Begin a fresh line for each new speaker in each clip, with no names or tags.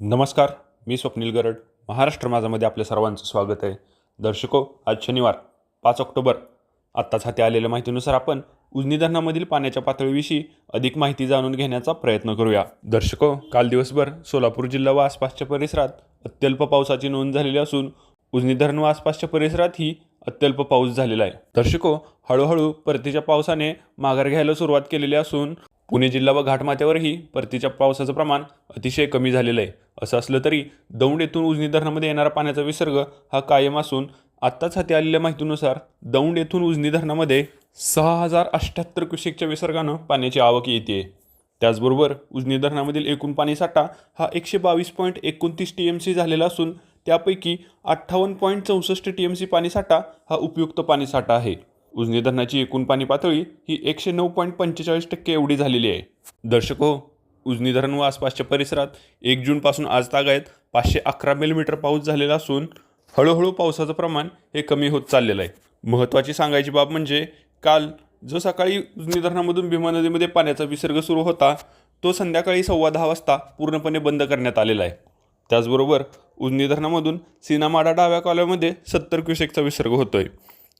नमस्कार मी स्वप्नील गरड. महाराष्ट्र माझामध्ये आपल्या सर्वांचं स्वागत आहे. दर्शको आज शनिवार पाच ऑक्टोबर. आत्ताच हाती आलेल्या माहितीनुसार आपण उजनी धरणामधील पाण्याच्या पातळीविषयी अधिक माहिती जाणून घेण्याचा प्रयत्न करूया. दर्शको काल दिवसभर सोलापूर जिल्हा व आसपासच्या परिसरात अत्यल्प पावसाची नोंद झालेली असून उजनी धरण व आसपासच्या परिसरातही अत्यल्प पाऊस झालेला आहे. दर्शको हळूहळू परतीच्या पावसाने माघार घ्यायला सुरुवात केलेली असून पुणे जिल्हा व घाटमाथ्यावरही परतीच्या पावसाचं प्रमाण अतिशय कमी झालेलं आहे. असं असलं तरी दौंड येथून उजनी धरणामध्ये येणारा पाण्याचा विसर्ग हा कायम असून आत्ताच हाती आलेल्या माहितीनुसार दौंड येथून उजनी धरणामध्ये सहा हजार अठ्ठ्याहत्तर क्युसेकच्या विसर्गानं पाण्याची आवक येते. त्याचबरोबर उजनी धरणामधील एकूण पाणीसाठा हा एकशे बावीस पॉईंट एकोणतीस टी एम सी झालेला असून त्यापैकी अठ्ठावन्न पॉईंट चौसष्ट टी एम सी पाणीसाठा हा उपयुक्त पाणीसाठा आहे. उजनी धरणाची एकूण पाणी पातळी ही एकशे नऊ पॉईंट पंचेचाळीस टक्के एवढी झालेली आहे. दर्शको हो, उजनी धरण व आसपासच्या परिसरात एक जूनपासून आज तागायत पाचशे अकरा मिलीमीटर पाऊस झालेला असून हळूहळू पावसाचं प्रमाण हे कमी होत चाललेलं आहे. महत्त्वाची सांगायची बाब म्हणजे काल जो सकाळी उजनी धरणामधून भीमा नदीमध्ये पाण्याचा विसर्ग सुरू होता तो संध्याकाळी सव्वा दहा वाजता पूर्णपणे बंद करण्यात आलेला आहे. त्याचबरोबर उजनी धरणामधून सीनामाडा डाव्या कॉलममध्ये सत्तर क्युसेकचा विसर्ग होतोय.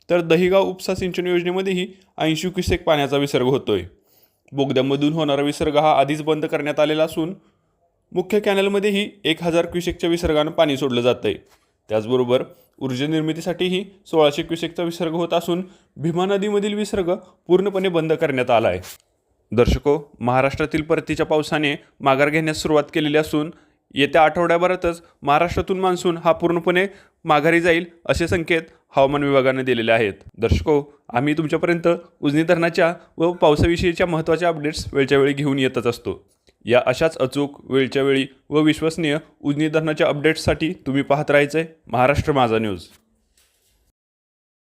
तर दहिगाव उपसा सिंचन योजनेमध्येही ऐंशी क्युसेक पाण्याचा विसर्ग होतोय. बोगद्यामधून होणारा विसर्ग हा आधीच बंद करण्यात आलेला असून मुख्य कॅनलमध्येही एक हजार क्युसेकच्या विसर्गानं पाणी सोडलं जातं आहे त्याचबरोबर ऊर्जा निर्मितीसाठीही सोळाशे क्युसेकचा विसर्ग होत असून भीमा नदीमधील विसर्ग पूर्णपणे बंद करण्यात आला आहे दर्शको महाराष्ट्रातील परतीच्या पावसाने माघार घेण्यास सुरुवात केलेली असून येत्या आठवड्याभरातच महाराष्ट्रातून मान्सून हा पूर्णपणे माघारी जाईल असे संकेत हवामान विभागाने दिलेले आहेत. दर्शको आम्ही तुमच्यापर्यंत उजनी धरणाच्या व पावसाविषयीच्या महत्त्वाच्या अपडेट्स वेळच्या वेळी घेऊन येतच असतो. या अशाच अचूक वेळच्या वेळी व विश्वसनीय उजनी धरणाच्या अपडेट्ससाठी तुम्ही पाहत राहायचं आहे महाराष्ट्र माझा न्यूज